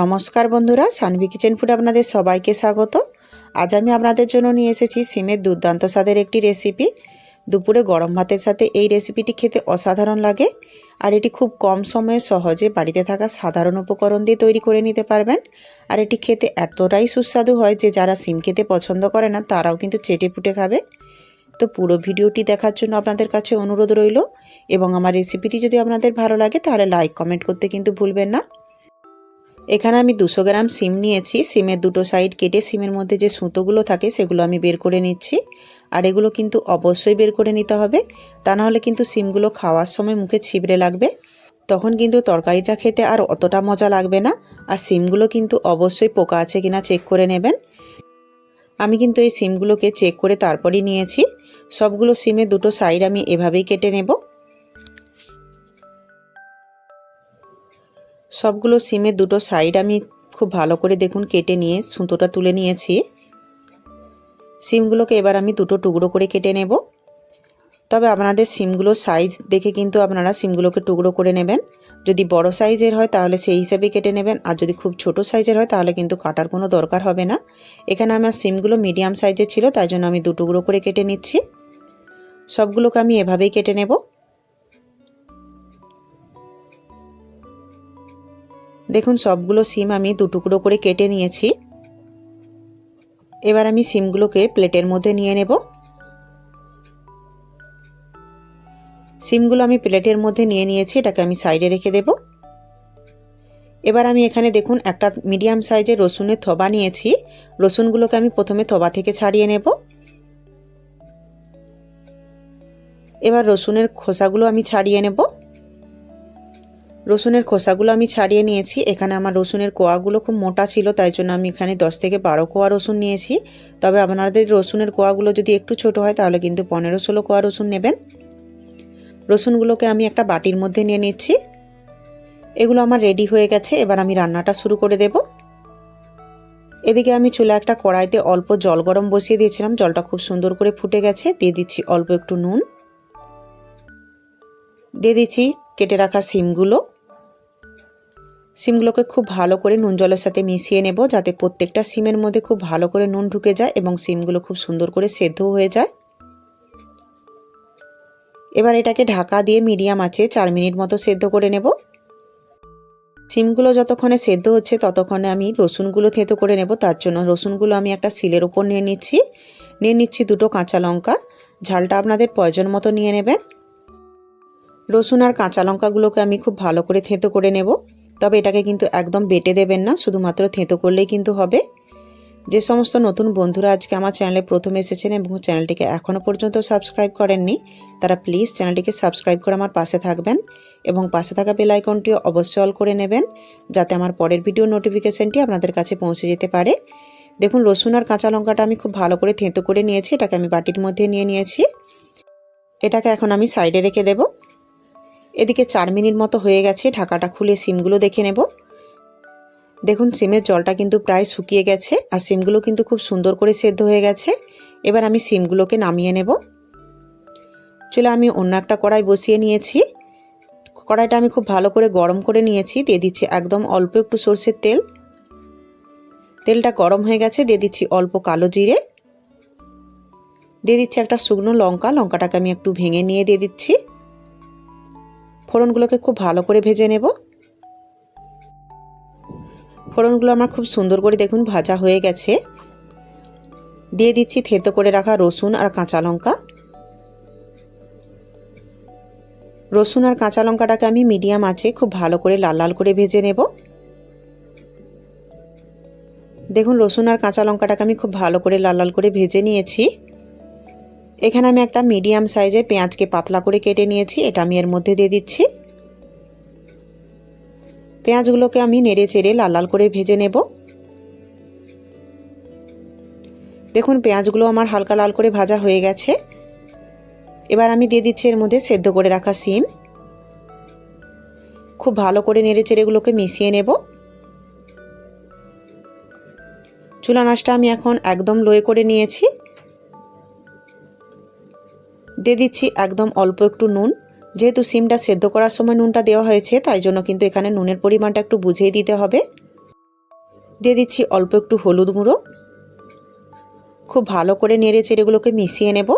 নমস্কার বন্ধুরা Sanvi kitchen food আপনাদের সবাইকে স্বাগত। আজ আমি আপনাদের জন্য নিয়ে এসেছি সিমের দুর্দান্ত স্বাদের একটি রেসিপি দুপুরে গরম ভাতের সাথে এই রেসিপিটি খেতে অসাধারণ লাগে আর এটি খুব কম সময়ে সহজে বাড়িতে থাকা সাধারণ উপকরণ দিয়ে তৈরি করে নিতে পারবেন। আর এটি খেতে এতটাই সুস্বাদু হয় যে যারা সিম খেতে পছন্দ করে না, তারাও কিন্তু চেটে পুটে খাবে। তো পুরো ভিডিওটি দেখার জন্য আপনাদের কাছে অনুরোধ রইল এবং আমার রেসিপিটি যদি আপনাদের ভালো লাগে, তাহলে লাইক কমেন্ট করতে কিন্তু ভুলবেন না। এখানে আমি দুশো গ্রাম সিম নিয়েছি। সিমের দুটো সাইড কেটে সিমের মধ্যে যে সুতোগুলো থাকে সেগুলো আমি বের করে নিচ্ছি। আর এগুলো কিন্তু অবশ্যই বের করে নিতে হবে। তা নাহলে কিন্তু সিমগুলো খাওয়ার সময় মুখে ছিবড়ে লাগবে। তখন কিন্তু তরকারিটা খেতে আর অতটা মজা লাগবে না। আর সিমগুলো কিন্তু অবশ্যই পোকা আছে কিনা চেক করে নেবেন। আমি কিন্তু এই সিমগুলোকে চেক করে তারপরই নিয়েছি। সবগুলো সিমের দুটো সাইড আমি এভাবেই কেটে নেব। সবগুলো সিমের দুটো সাইড আমি খুব ভালো করে দেখুন কেটে নিয়ে সুতোটা তুলে নিয়েছি। সিমগুলোকে এবার আমি দুটো টুকরো করে কেটে নেব। তবে আপনাদের সিমগুলো সাইজ দেখে কিন্তু আপনারা সিমগুলোকে টুকরো করে নেবেন। যদি বড় সাইজের হয় তাহলে সেই হিসেবে কেটে নেবেন, আর যদি খুব ছোট সাইজের হয় তাহলে কিন্তু কাটার কোনো দরকার হবে না। এখানে আমার সিমগুলো মিডিয়াম সাইজের ছিল, তাই জন্য আমি দু টুকরো করে কেটে নিচ্ছি। সবগুলোকে আমি এভাবেই কেটে নেব। দেখুন, সবগুলো সিম আমি দু টুকরো করে কেটে নিয়েছি। এবার আমি সিমগুলোকে প্লেটের মধ্যে নিয়ে নেব। সিমগুলো আমি প্লেটের মধ্যে নিয়ে নিয়েছি, এটাকে আমি সাইডে রেখে দেব। এবার আমি এখানে দেখুন, একটা মিডিয়াম সাইজের রসুনের থবা নিয়েছি। রসুনগুলোকে আমি প্রথমে থবা থেকে ছাড়িয়ে নেব। এবার রসুনের খোসাগুলো আমি ছাড়িয়ে নেব। রসুনের খোসাগুলো আমি ছাড়িয়ে নিয়েছি। এখানে আমার রসুনের কোয়াগুলো খুব মোটা ছিল, তাই জন্য আমি এখানে দশ থেকে বারো কোয়া রসুন নিয়েছি। তবে আপনাদের রসুনের কোয়াগুলো যদি একটু ছোট হয়, তাহলে কিন্তু পনেরো ষোলো কোয়া রসুন নেবেন। রসুনগুলোকে আমি একটা বাটির মধ্যে নিয়ে নিচ্ছি। এগুলো আমার রেডি হয়ে গেছে, এবার আমি রান্নাটা শুরু করে দেব। এদিকে আমি চুলে একটা কড়াইতে অল্প জল গরম বসিয়ে দিয়েছিলাম, জলটা খুব সুন্দর করে ফুটে গেছে। দিয়ে দিচ্ছি অল্প একটু নুন। দিয়ে দিচ্ছি কেটে রাখা সিমগুলো। সিমগুলোকে খুব ভালো করে নুন জলের সাথে মিশিয়ে নেব যাতে প্রত্যেকটা সিমের মধ্যে খুব ভালো করে নুন ঢুকে যায় এবং সিমগুলো খুব সুন্দর করে সেদ্ধ হয়ে যায়। এবার এটাকে ঢাকা দিয়ে মিডিয়াম আছে চার মিনিট মতো সেদ্ধ করে নেব। সিমগুলো যতক্ষণে সেদ্ধ হচ্ছে ততক্ষণে আমি রসুনগুলো থেতো করে নেব। তার জন্য রসুনগুলো আমি একটা সিলের উপর নিয়ে নিচ্ছি। নিয়ে নিচ্ছি দুটো কাঁচা লঙ্কা। ঝালটা আপনাদের প্রয়োজন মতো নিয়ে নেবেন। রসুন আর কাঁচা লঙ্কাগুলোকে আমি খুব ভালো করে থেতো করে নেব। তবে এটাকে কিন্তু একদম বেটে দেবেন না, শুধুমাত্র থেঁতো করলেই কিন্তু হবে। যে সমস্ত নতুন বন্ধুরা আজকে আমার চ্যানেলে প্রথম এসেছেন এবং চ্যানেলটিকে এখনও পর্যন্ত সাবস্ক্রাইব করেননি, তারা প্লিজ চ্যানেলটিকে সাবস্ক্রাইব করে আমার পাশে থাকবেন এবং পাশে থাকা বেল আইকনটিও অবশ্যই অল করে নেবেন, যাতে আমার পরের ভিডিও নোটিফিকেশানটি আপনাদের কাছে পৌঁছে যেতে পারে। দেখুন, রসুন আর কাঁচা লঙ্কাটা আমি খুব ভালো করে থেঁতো করে নিয়েছি, এটাকে আমি বাটির মধ্যে নিয়ে নিয়েছি। এটাকে এখন আমি সাইডে রেখে দেবো। এদিকে চার মিনিট মতো হয়ে গেছে, ঢাকাটা খুলে সিমগুলো দেখে নেব। দেখুন, সিমের জলটা কিন্তু প্রায় শুকিয়ে গেছে আর সিমগুলো কিন্তু খুব সুন্দর করে সেদ্ধ হয়ে গেছে। এবার আমি সিমগুলোকে নামিয়ে নেব। চলে আমি অন্য একটা কড়াই বসিয়ে নিয়েছি। কড়াইটা আমি খুব ভালো করে গরম করে নিয়েছি, দিয়ে দিচ্ছি একদম অল্প একটু সর্ষের তেল। তেলটা গরম হয়ে গেছে, দিয়ে দিচ্ছি অল্প কালো জিরে। দিয়ে দিচ্ছি একটা শুকনো লঙ্কা, লঙ্কাটাকে আমি একটু ভেঙে নিয়ে দিয়ে দিচ্ছি। ফোড়নগুলোকে খুব ভালো করে ভেজে নেব। ফোড়নগুলো আমার খুব সুন্দর করে দেখুন ভাজা হয়ে গেছে। দিয়ে দিচ্ছি থেতো করে রাখা রসুন আর কাঁচা লঙ্কা। রসুন আর কাঁচা লঙ্কাটাকে আমি মিডিয়াম আছে খুব ভালো করে লাল লাল করে ভেজে নেব। দেখুন রসুন আর কাঁচা লঙ্কাটাকে আমি খুব ভালো করে লাল লাল করে ভেজে নিয়েছি। এখানে আমি একটা মিডিয়াম সাইজের পেঁয়াজকে পাতলা করে কেটে নিয়েছি, এটা আমি এর মধ্যে দিয়ে দিচ্ছি। পেঁয়াজগুলোকে আমি নেড়ে চেড়ে লাল লাল করে ভেজে নেব। দেখুন, পেঁয়াজগুলো আমার হালকা লাল করে ভাজা হয়ে গেছে। এবার আমি দিয়ে দিচ্ছি এর মধ্যে সেদ্ধ করে রাখা সিম। খুব ভালো করে নেড়ে চেড়েগুলোকে মিশিয়ে নেব। চুলা নাচটা আমি এখন একদম লোয়ে করে নিয়েছি। দিয়ে দিচ্ছি একদম অল্প একটু নুন। যেহেতু সিমটা সেদ্ধ করার সময় নুনটা দেওয়া হয়েছে, তাই জন্য কিন্তু এখানে নুনের পরিমাণটা একটু বুঝেই দিতে হবে। দিয়ে দিচ্ছি অল্প একটু হলুদ গুঁড়ো। খুব ভালো করে নেড়ে চেড়েগুলোকে মিশিয়ে নেব।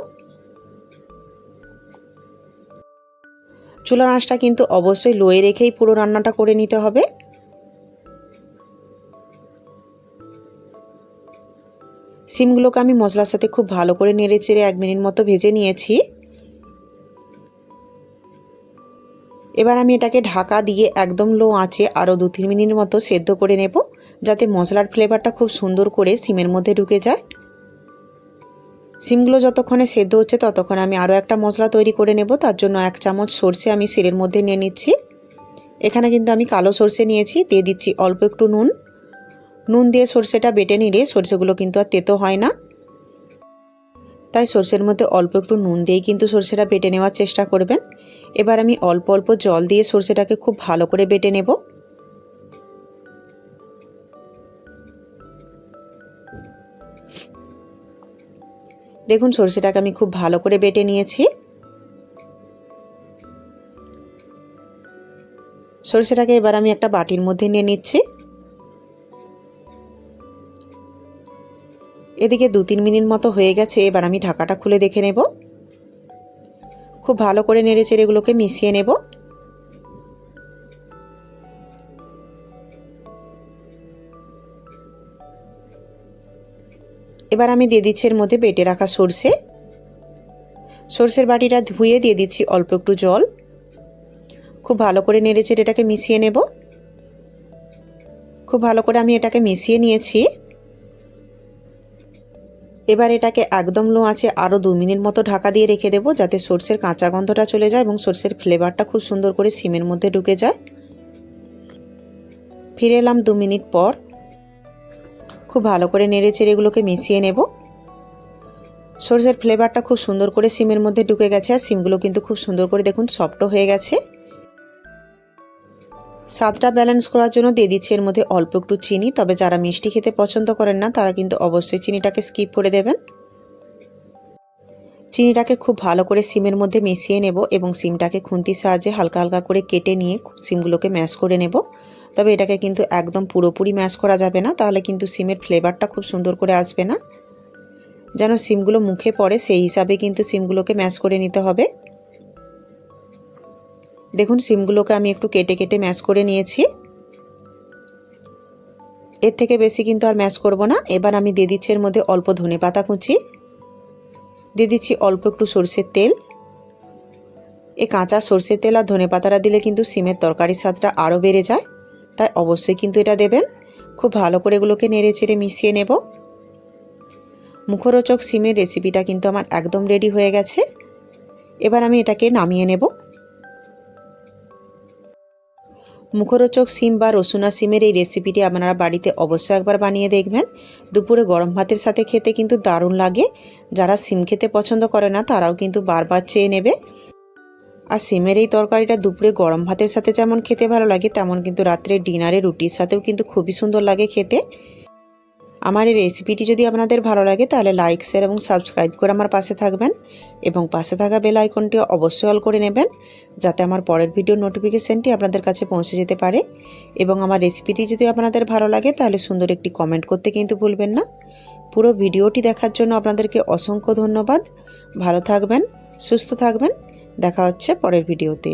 চুলার আঁচটা কিন্তু অবশ্যই লোয়ে রেখেই পুরো রান্নাটা করে নিতে হবে। সিমগুলোকে আমি মশলার সাথে খুব ভালো করে নেড়ে চেড়ে এক মিনিট মতো ভেজে নিয়েছি। এবার আমি এটাকে ঢাকা দিয়ে একদম লো আঁচে আরও দু তিন মিনিট মতো সেদ্ধ করে নেব, যাতে মশলার ফ্লেভারটা খুব সুন্দর করে সিমের মধ্যে ঢুকে যায়। সিমগুলো যতক্ষণে সেদ্ধ হচ্ছে ততক্ষণে আমি আরও একটা মশলা তৈরি করে নেব, তার জন্য এক চামচ সর্ষে আমি সিলের মধ্যে নিয়ে নিচ্ছি। এখানে কিন্তু আমি কালো সর্ষে নিয়েছি, দিয়ে দিচ্ছি অল্প একটু নুন। নুন দিয়ে সর্ষেটা বেটে নিলে সর্ষেগুলো কিন্তু আর তেতো হয় না। তাই সর্ষের মধ্যে অল্প একটু নুন দিয়েই কিন্তু সর্ষেটা বেটে নেওয়ার চেষ্টা করবেন। এবার আমি অল্প অল্প জল দিয়ে সর্ষেটাকে খুব ভালো করে বেটে নেব। দেখুন, সর্ষেটাকে আমি খুব ভালো করে বেটে নিয়েছি। সর্ষেটাকে এবার আমি একটা বাটির মধ্যে নিয়ে নিচ্ছি। এদিকে দু তিন মিনিট মতো হয়ে গেছে, এবার আমি ঢাকাটা খুলে দেখে নেব। খুব ভালো করে নেড়ে চেড়ে এগুলোকে মিশিয়ে নেব। এবার আমি দিয়ে দিচ্ছি এর মধ্যে বেটে রাখা সর্ষে। সর্ষের বাটিটা ধুয়ে দিয়ে দিচ্ছি অল্প একটু জল। খুব ভালো করে নেড়ে চেড়ে এটাকে মিশিয়ে নেব। খুব ভালো করে আমি এটাকে মিশিয়ে নিয়েছি। এবার এটাকে একদম লো আছে আরও দু মিনিট মতো ঢাকা দিয়ে রেখে দেবো যাতে সর্ষের কাঁচা গন্ধটা চলে যায় এবং সর্ষের ফ্লেভারটা খুব সুন্দর করে সিমের মধ্যে ঢুকে যায়। ফিরে এলাম দু মিনিট পর। খুব ভালো করে নেড়ে চেড়ে এগুলোকে মিশিয়ে নেব। সর্ষের ফ্লেভারটা খুব সুন্দর করে সিমের মধ্যে ঢুকে গেছে আর সিমগুলো কিন্তু খুব সুন্দর করে দেখুন সফটও হয়ে গেছে। স্বাদটা ব্যালেন্স করার জন্য দিয়ে দিচ্ছি। এর মধ্যে অল্প একটু চিনি, তবে যারা মিষ্টি খেতে পছন্দ করেন না, তারা কিন্তু অবশ্যই চিনিটাকে স্কিপ করে দেবেন। চিনিটাকে খুব ভালো করে সিমের মধ্যে মিশিয়ে নেব এবং সিমটাকে খুন্তির সাহায্যে হালকা হালকা করে কেটে নিয়ে সিমগুলোকে ম্যাশ করে নেব। তবে এটাকে কিন্তু একদম পুরোপুরি ম্যাশ করা যাবে না, তাহলে কিন্তু সিমের ফ্লেভারটা খুব সুন্দর করে আসবে না। যেন সিমগুলো মুখে পড়ে, সেই হিসাবে কিন্তু সিমগুলোকে ম্যাশ করে নিতে হবে। দেখুন, সিমগুলোকে আমি একটু কেটে কেটে ম্যাশ করে নিয়েছি। এর থেকে বেশি কিন্তু আর ম্যাশ করব না। এবার আমি দিয়ে দিচ্ছি এর মধ্যে অল্প ধনে পাতা কুচি। দিয়ে দিচ্ছি অল্প একটু সর্ষের তেল। এ কাঁচা সর্ষের তেল আর ধনে পাতাটা দিলে কিন্তু সিমের তরকারির স্বাদটা আরও বেড়ে যায়। তাই অবশ্যই কিন্তু এটা দেবেন। খুব ভালো করে এগুলোকে নেড়ে চেড়ে মিশিয়ে নেব। মুখরোচক সিমের রেসিপিটা কিন্তু আমার একদম রেডি হয়ে গেছে। এবার আমি এটাকে নামিয়ে নেব। মুখরোচক সিম বা রসুনা সিমের এই রেসিপিটি আপনারা বাড়িতে অবশ্যই একবার বানিয়ে দেখবেন। দুপুরে গরম ভাতের সাথে খেতে কিন্তু দারুণ লাগে। যারা সিম খেতে পছন্দ করে না, তারাও কিন্তু বারবার চেয়ে নেবে। আর সিমের এই তরকারিটা দুপুরে গরম ভাতের সাথে যেমন খেতে ভালো লাগে, তেমন কিন্তু রাত্রে ডিনারে রুটির সাথেও কিন্তু খুবই সুন্দর লাগে খেতে। আমার এই রেসিপিটি যদি আপনাদের ভালো লাগে, তাহলে লাইক শেয়ার এবং সাবস্ক্রাইব করে আমার পাশে থাকবেন এবং পাশে থাকা বেল আইকনটি অবশ্যই অল করে নেবেন, যাতে আমার পরের ভিডিওর নোটিফিকেশানটি আপনাদের কাছে পৌঁছে যেতে পারে। এবং আমার রেসিপিটি যদি আপনাদের ভালো লাগে, তাহলে সুন্দর একটি কমেন্ট করতে কিন্তু ভুলবেন না। পুরো ভিডিওটি দেখার জন্য আপনাদেরকে অসংখ্য ধন্যবাদ। ভালো থাকবেন, সুস্থ থাকবেন। দেখা হচ্ছে পরের ভিডিওতে